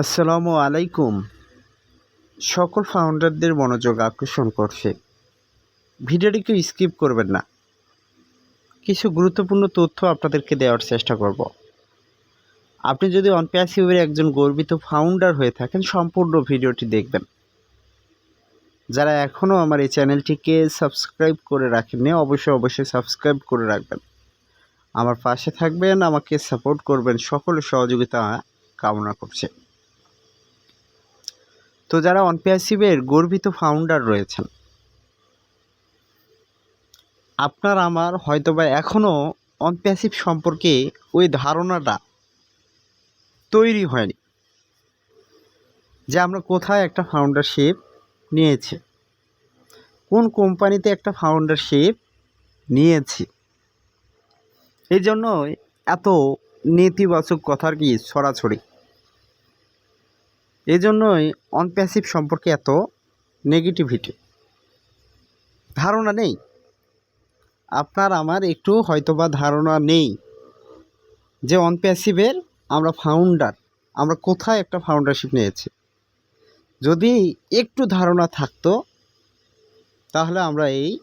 আসসালামু আলাইকুম। সকল ফাউন্ডারদের মনোযোগ আকর্ষণ করছে। ভিডিওটিকে স্কিপ করবেন না। কিছু গুরুত্বপূর্ণ তথ্য আপনাদেরকে দেওয়ার চেষ্টা করব। আপনি যদি অনপ্যাসিভের একজন গর্বিত ফাউন্ডার হয়ে থাকেন, সম্পূর্ণ ভিডিওটি দেখবেন। যারা এখনও আমার এই চ্যানেলটিকে সাবস্ক্রাইব করে রাখেননি, অবশ্যই অবশ্যই সাবস্ক্রাইব করে রাখবেন। আমার পাশে থাকবেন, আমাকে সাপোর্ট করবেন, সকলের সহযোগিতা কামনা করছে। তো যারা অনপ্যাসিভের গর্বিত ফাউন্ডার রয়েছেন, আপনার আমার হয়তোবা এখনও অনপ্যাসিভ সম্পর্কে ওই ধারণাটা তৈরি হয়নি যে আমরা কোথায় একটা ফাউন্ডারশিপ নিয়েছি, কোন কোম্পানিতে একটা ফাউন্ডারশিপ নিয়েছি। এই জন্যই এত নেতিবাচক কথার কি ছড়াছড়ি এই জন্যই অনপ্যাসিভ সম্পর্কে এত নেগেটিভিটি ধারণা নেই। আপনার আমার একটু হয়তোবা ধারণা নেই যে অনপ্যাসিভের আমরা ফাউন্ডার আমরা কোথায় একটা ফাউন্ডারশিপ নিয়েছি। যদি একটু ধারণা থাকতো, তাহলে আমরা এই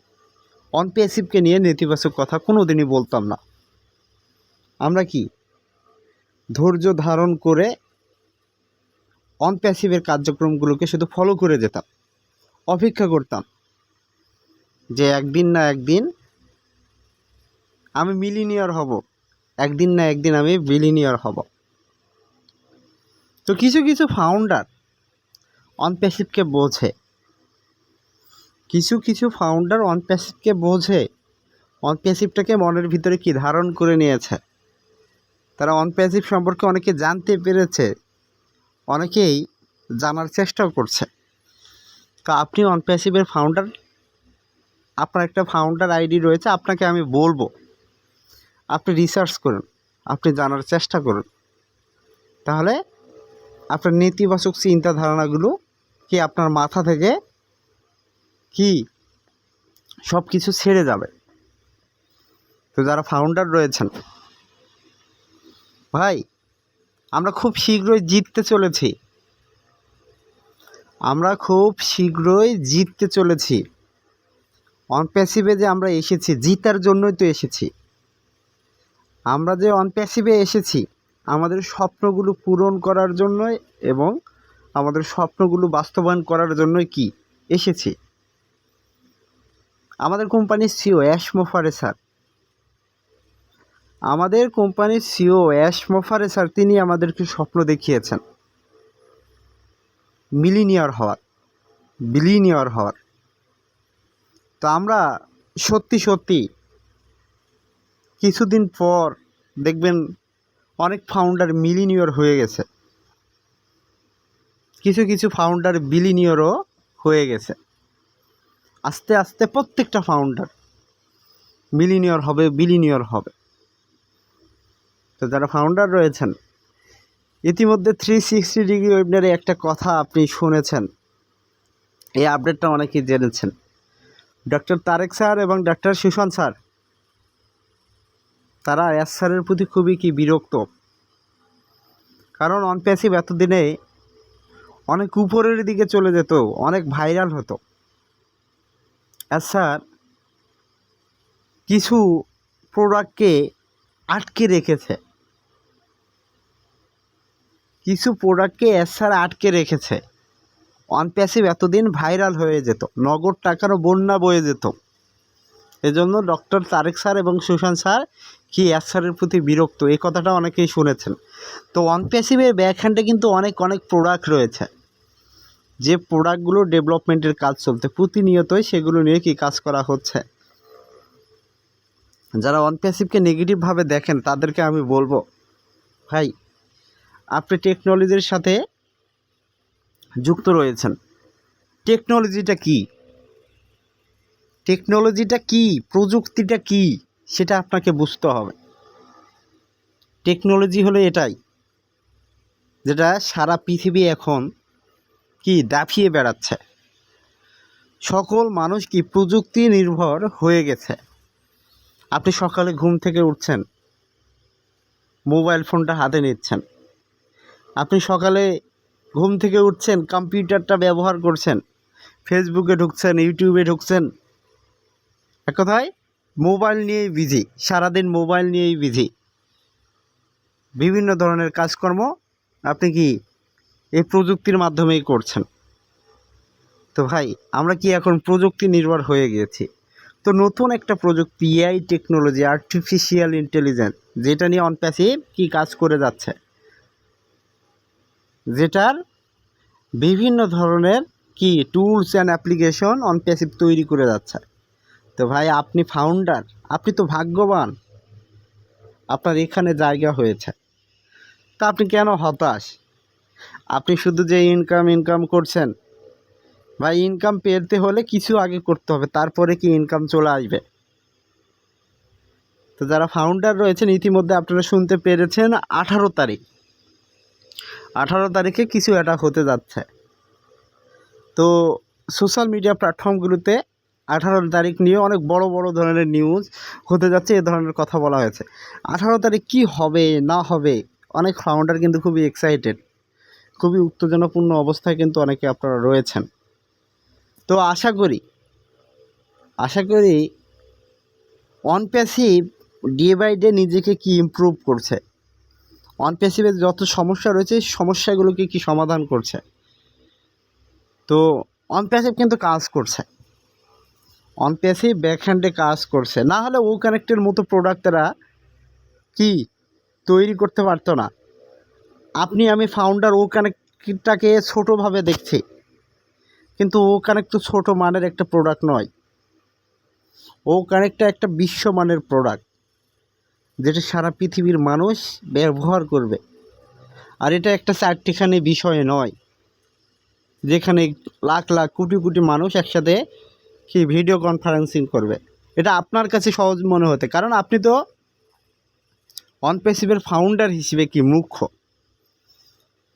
অনপ্যাসিভকে নিয়ে নেতিবাচক কথা কোনো দিনই বলতাম না। আমরা কি ধৈর্য ধারণ করে অনপ্যাসিভের কার্যক্রমগুলোকে শুধু ফলো করে যেতাম, অপেক্ষা করতাম যে একদিন না একদিন আমি মিলিনিয়ার হব, একদিন না একদিন আমি বিলিনিয়ার হব। তো কিছু কিছু ফাউন্ডার অনপ্যাসিভকে বোঝে। কিছু কিছু ফাউন্ডার অনপ্যাসিভকে বোঝে অনপ্যাসিভটাকে মনের ভিতরে কি ধারণ করে নিয়েছে। তারা অনপ্যাসিভ সম্পর্কে অনেকে জানতে পেরেছে অনেকেই জানার চেষ্টাও করছে। তো আপনি অনপ্যাসিভের ফাউন্ডার আপনার একটা ফাউন্ডার আইডি রয়েছে, আপনাকে আমি বলব, আপনি রিসার্চ করুন, আপনি জানার চেষ্টা করুন। তাহলে আপনার নেতিবাচক চিন্তা ধারণাগুলো কি আপনার মাথা থেকে কি সব কিছু ছেড়ে যাবে? তো যারা ফাউন্ডার রয়েছেন, ভাই আমরা খুব শীঘ্রই জিততে চলেছি। আমরা খুব শীঘ্রই জিততে চলেছি। অনপ্যাসিভে যে আমরা এসেছি, জিতার জন্যই তো এসেছি। আমরা যে অনপ্যাসিভে এসেছি, আমাদের স্বপ্নগুলো পূরণ করার জন্যই এবং আমাদের স্বপ্নগুলো বাস্তবায়ন করার জন্যই কি? এসেছি। আমাদের কোম্পানির সিও অ্যাশ মোফারে স্যার। আমাদের কোম্পানির সিও অ্যাশ মোফারে স্যার, তিনি আমাদেরকে স্বপ্ন দেখিয়েছেন। মিলিনিয়ার হওয়ার, বিলিনিয়ার হওয়ার। তো আমরা সত্যি সত্যি কিছুদিন পর দেখবেন অনেক ফাউন্ডার মিলিনিয়র হয়ে গেছে। কিছু কিছু ফাউন্ডার বিলিনিয়রও হয়ে গেছে। আস্তে আস্তে প্রত্যেকটা ফাউন্ডার মিলিনিয়র হবে, বিলিনিয়র হবে। তো যারা ফাউন্ডার রয়েছেন, ইতিমধ্যে থ্রি সিক্সটি ডিগ্রি ওয়েবিনারে একটা কথা আপনি শুনেছেন। এই আপডেটটা অনেকেই জেনেছেন। ডক্টর তারেক স্যার এবং ডক্টর সুশান্ত স্যার, তারা এস স্যারের প্রতি খুবই কি বিরক্ত। কারণ অনপ্যাসিভ এতদিনে অনেক উপরের দিকে চলে যেত, অনেক ভাইরাল হতো। এস স্যার কিছু প্রোডাক্টকে আটকে রেখেছে। কিছু প্রোডাক্টকে এস স্যার আটকে রেখেছে। অনপ্যাসিভ এতদিন ভাইরাল হয়ে যেত। নগদ টাকারও বন্যা বয়ে যেত। এজন্য ডক্টর তারেক স্যার এবং সুশান্ত স্যার কি এস স্যারের প্রতি বিরক্ত? এই কথাটা অনেকেই শুনেছেন। তো অনপ্যাসিভের ব্যাকহ্যান্ডে কিন্তু অনেক অনেক প্রোডাক্ট রয়েছে। যে প্রোডাক্টগুলো ডেভেলপমেন্টের কাজ চলতে, প্রতিনিয়তই সেগুলো নিয়ে কি কাজ করা হচ্ছে? যারা অনপ্যাসিভকে নেগেটিভভাবে দেখেন, তাদেরকে আমি বলব, ভাই আপনি টেকনোলজির সাথে যুক্ত রয়েছেন। টেকনোলজিটা কি? টেকনোলজিটা কি? প্রযুক্তিটা কি? সেটা আপনাকে বুঝতে হবে। টেকনোলজি হলো এটাই, যেটা সারা পৃথিবী এখন কি দাফিয়ে বেড়াচ্ছে। সকল মানুষ কি প্রযুক্তি নির্ভর হয়ে গেছে। আপনি সকালে ঘুম থেকে উঠছেন মোবাইল ফোনটা হাতে নিচ্ছেন। আপনি সকালে ঘুম থেকে উঠছেন, কম্পিউটারটা ব্যবহার করছেন, ফেসবুকে ঢুকছেন, ইউটিউবে ঢুকছেন, এক কথায় মোবাইল নিয়েই বিজি, সারাদিন মোবাইল নিয়েই বিজি। বিভিন্ন ধরনের কাজকর্ম আপনি কি এই প্রযুক্তির মাধ্যমেই করছেন? তো ভাই, আমরা কি এখন প্রযুক্তি নির্ভর হয়ে গিয়েছি? তো নতুন একটা প্রযুক্তি এআই টেকনোলজি আর্টিফিশিয়াল ইন্টেলিজেন্স যেটা নিয়ে অনপ্যাসিভ কি কাজ করে যাচ্ছে? যেটার বিভিন্ন ধরনের কি টুলস অ্যান্ড অ্যাপ্লিকেশন অনপ্যাসিভ তৈরি করে যাচ্ছে। তো ভাই, আপনি ফাউন্ডার আপনি তো ভাগ্যবান। আপনার এখানে জায়গা হয়েছে। তা আপনি কেন হতাশ? আপনি শুধু যে ইনকাম ইনকাম করছেন। ভাই ইনকাম পেতে হলে কিছু আগে করতে হবে, তারপরে কি ইনকাম চলে আসবে? তো যারা ফাউন্ডার রয়েছেন, ইতিমধ্যে আপনারা শুনতে পেরেছেন আঠারো তারিখ। আঠারো তারিখে কিছু একটা হতে যাচ্ছে। তো সোশ্যাল মিডিয়া প্ল্যাটফর্মগুলোতে আঠারো তারিখ নিয়ে অনেক বড় বড় ধরনের নিউজ হতে যাচ্ছে, এ ধরনের কথা বলা হয়েছে। আঠারো তারিখ কি হবে, না হবে, অনেক ফাউন্ডার কিন্তু খুবই এক্সাইটেড খুবই উত্তেজনাপূর্ণ অবস্থায় কিন্তু অনেকে আপনারা রয়েছেন। তো আশা করি আশা করি অনপ্যাসিভ ডে বাই ডে নিজেকে কি ইমপ্রুভ করছে? অনপ্যাসিভের যত সমস্যা রয়েছে সমস্যাগুলোকে কি সমাধান করছে? তো অনপ্যাসিভ কিন্তু কাজ করছে। অনপ্যাসিভ ব্যাকহ্যান্ডে কাজ করছে। না হলে ও কানেক্টের মতো প্রোডাক্ট তারা কি তৈরি করতে পারতো না। আপনি, আমি ফাউন্ডার ও কানেক্টটাকে ছোটোভাবে দেখছি। কিন্তু ও কানেক্ট তো ছোটো মানের একটা প্রোডাক্ট নয়। ও কানেক্টটা একটা বিশ্বমানের প্রোডাক্ট যেটা সারা পৃথিবীর মানুষ ব্যবহার করবে। আর এটা একটা চারটিখানি বিষয় নয়, যেখানে লাখ লাখ কোটি কোটি মানুষ একসাথে কি ভিডিও কনফারেন্সিং করবে। এটা আপনার কাছে সহজ মনে হতে, কারণ আপনি তো অনপেসিভের ফাউন্ডার হিসেবে কি মুখ্য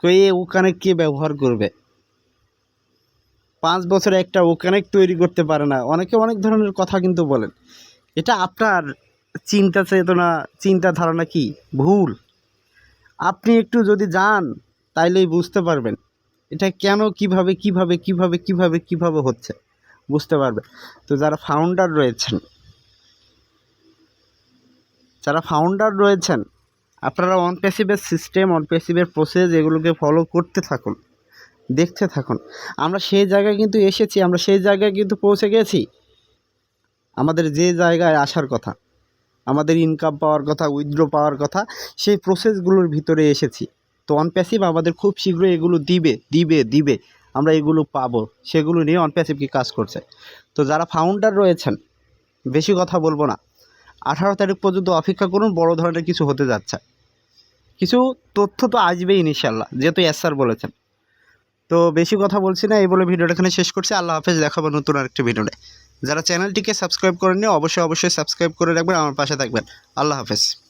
তো ও কানেক্ট কে ব্যবহার করবে? পাঁচ বছরে একটা ও কানেক্ট তৈরি করতে পারে না। অনেকে অনেক ধরনের কথা কিন্তু বলেন। এটা আপনার চিন্তা চেতনা, চিন্তা ধারণা কি? ভুল। আপনি একটু যদি যান, তাইলেই বুঝতে পারবেন। এটা কেন, কীভাবে কীভাবে কীভাবে কীভাবে কীভাবে হচ্ছে? বুঝতে পারবে। তো যারা ফাউন্ডার রয়েছেন, যারা ফাউন্ডার রয়েছেন, আপনারা অনপ্যাসিভের সিস্টেম অনপ্যাসিভের প্রসেস এগুলোকে ফলো করতে থাকুন, দেখতে থাকুন। আমরা সেই জায়গায় কিন্তু এসেছি, আমরা সেই জায়গায় কিন্তু পৌঁছে গেছি। আমাদের যে জায়গায় আসার কথা। আমাদের ইনকাম পাওয়ার কথা উইথড্র পাওয়ার কথা, সেই প্রসেসগুলোর ভিতরে এসেছি। তো অনপ্যাসিভ আমাদের খুব শীঘ্রই এগুলো দিবে দিবে দিবে। আমরা এগুলো পাবো। সেগুলো নিয়ে অনপ্যাসিভ কি কাজ করছে। তো যারা ফাউন্ডার রয়েছেন, বেশি কথা বলব না। আঠারো তারিখ পর্যন্ত অপেক্ষা করুন, বড় ধরনের কিছু হতে যাচ্ছে। কিছু তথ্য তো আসবেই ইনশাল্লাহ যেহেতু এস স্যার বলেছেন। তো বেশি কথা বলছি না, এই বলে ভিডিওটা এখানে শেষ করছি। আল্লাহ হাফেজ, দেখাবো নতুন আরেকটি ভিডিওতে যারা চ্যানেলটিকে সাবস্ক্রাইব করেননি অবশ্যই অবশ্যই সাবস্ক্রাইব করে রাখবেন আমার পাশে থাকবেন। আল্লাহ হাফেজ।